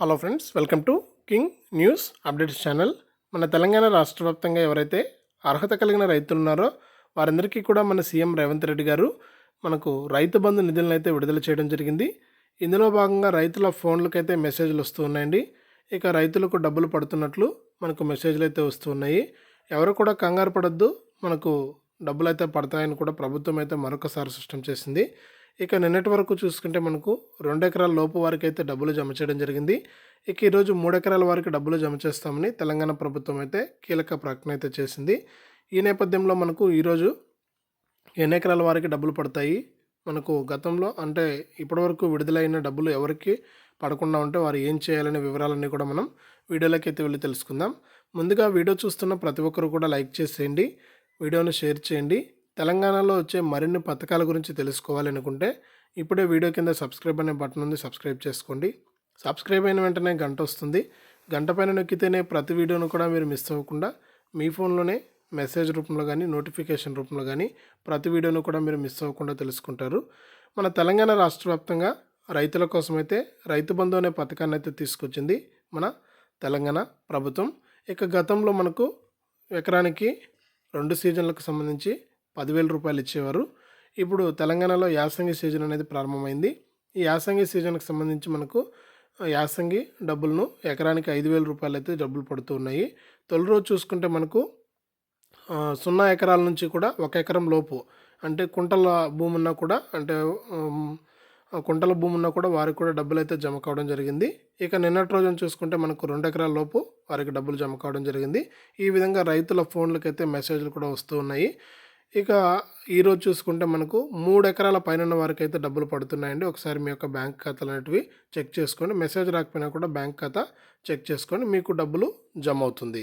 Hello friends welcome to king news updates channel. మన తెలంగాణ రాష్ట్ర వ్యాప్తంగా ఎవరైతే అర్హత కలిగిన రైతులు ఉన్నారో వారందరికీ కూడా మన సీఎం రేవంత్ రెడ్డి గారు మనకు రైతు బంధు నిధులను అయితే విడుదల చేయడం జరిగింది. ఇందులో భాగంగా రైతుల ఫోన్లకైతే మెసేజ్లు వస్తూ ఉన్నాయండి. ఇక రైతులకు డబ్బులు పడుతున్నట్లు మనకు మెసేజ్లు అయితే వస్తూ ఉన్నాయి. ఎవరు కూడా కంగారు పడద్దు మనకు డబ్బులు అయితే పడతాయని కూడా ప్రభుత్వం అయితే మరొకసారి స్పష్టం చేసింది. ఇక నిన్నటి వరకు చూసుకుంటే మనకు రెండు ఎకరాల లోపు వారికి అయితే డబ్బులు జమ చేయడం జరిగింది. ఇక ఈరోజు మూడు ఎకరాల వారికి డబ్బులు జమ చేస్తామని తెలంగాణ ప్రభుత్వం అయితే కీలక ప్రకటన అయితే చేసింది. ఈ నేపథ్యంలో మనకు ఈరోజు ఎన్ని ఎకరాల వారికి డబ్బులు పడతాయి. మనకు గతంలో అంటే ఇప్పటివరకు విడుదలైన డబ్బులు ఎవరికి పడకుండా ఉంటే వారు ఏం చేయాలనే వివరాలన్నీ కూడా మనం వీడియోలోకి అయితే వెళ్ళి తెలుసుకుందాం. ముందుగా వీడియో చూస్తున్న ప్రతి ఒక్కరు కూడా లైక్ చేసేయండి. వీడియోను షేర్ చేయండి. తెలంగాణలో వచ్చే మరిన్ని పథకాల గురించి తెలుసుకోవాలనుకుంటే ఇప్పుడే వీడియో కింద సబ్స్క్రైబ్ అనే బటన్ ఉంది సబ్స్క్రైబ్ చేసుకోండి. సబ్స్క్రైబ్ అయిన వెంటనే గంట వస్తుంది. గంట పైన నొక్కితేనే ప్రతి వీడియోను కూడా మీరు మిస్ అవ్వకుండా మీ ఫోన్లోనే మెసేజ్ రూపంలో కానీ నోటిఫికేషన్ రూపంలో కానీ ప్రతి వీడియోను కూడా మీరు మిస్ అవ్వకుండా తెలుసుకుంటారు. మన తెలంగాణ రాష్ట్ర వ్యాప్తంగా రైతుల కోసమైతే రైతు బంధు అనే పథకాన్ని అయితే తీసుకొచ్చింది మన తెలంగాణ ప్రభుత్వం. ఇక గతంలో మనకు ఎకరానికి రెండు సీజన్లకు సంబంధించి పదివేల రూపాయలు ఇచ్చేవారు. ఇప్పుడు తెలంగాణలో యాసంగి సీజన్ అనేది ప్రారంభమైంది. ఈ యాసంగి సీజన్కి సంబంధించి మనకు యాసంగి డబ్బులను ఎకరానికి ఐదు వేల రూపాయలు అయితే డబ్బులు పడుతూ ఉన్నాయి. తొలి రోజు చూసుకుంటే మనకు సున్నా ఎకరాల నుంచి కూడా ఒక ఎకరం లోపు అంటే కుంటల భూమి ఉన్నా కూడా అంటే కుంటల భూమి ఉన్నా కూడా వారికి కూడా డబ్బులు అయితే జమ కావడం జరిగింది. ఇక నిన్నటి రోజున చూసుకుంటే మనకు రెండు ఎకరాల లోపు వారికి డబ్బులు జమ కావడం జరిగింది. ఈ విధంగా రైతుల ఫోన్లకైతే మెసేజ్లు కూడా వస్తూ ఉన్నాయి. ఇక ఈరోజు చూసుకుంటే మనకు మూడు ఎకరాల పైన వారికి అయితే డబ్బులు పడుతున్నాయండి. ఒకసారి మీ యొక్క బ్యాంక్ ఖాతాలు అనేటివి చెక్ చేసుకోండి. మెసేజ్ రాకపోయినా కూడా బ్యాంక్ ఖాతా చెక్ చేసుకొని మీకు డబ్బులు జమ అవుతుంది.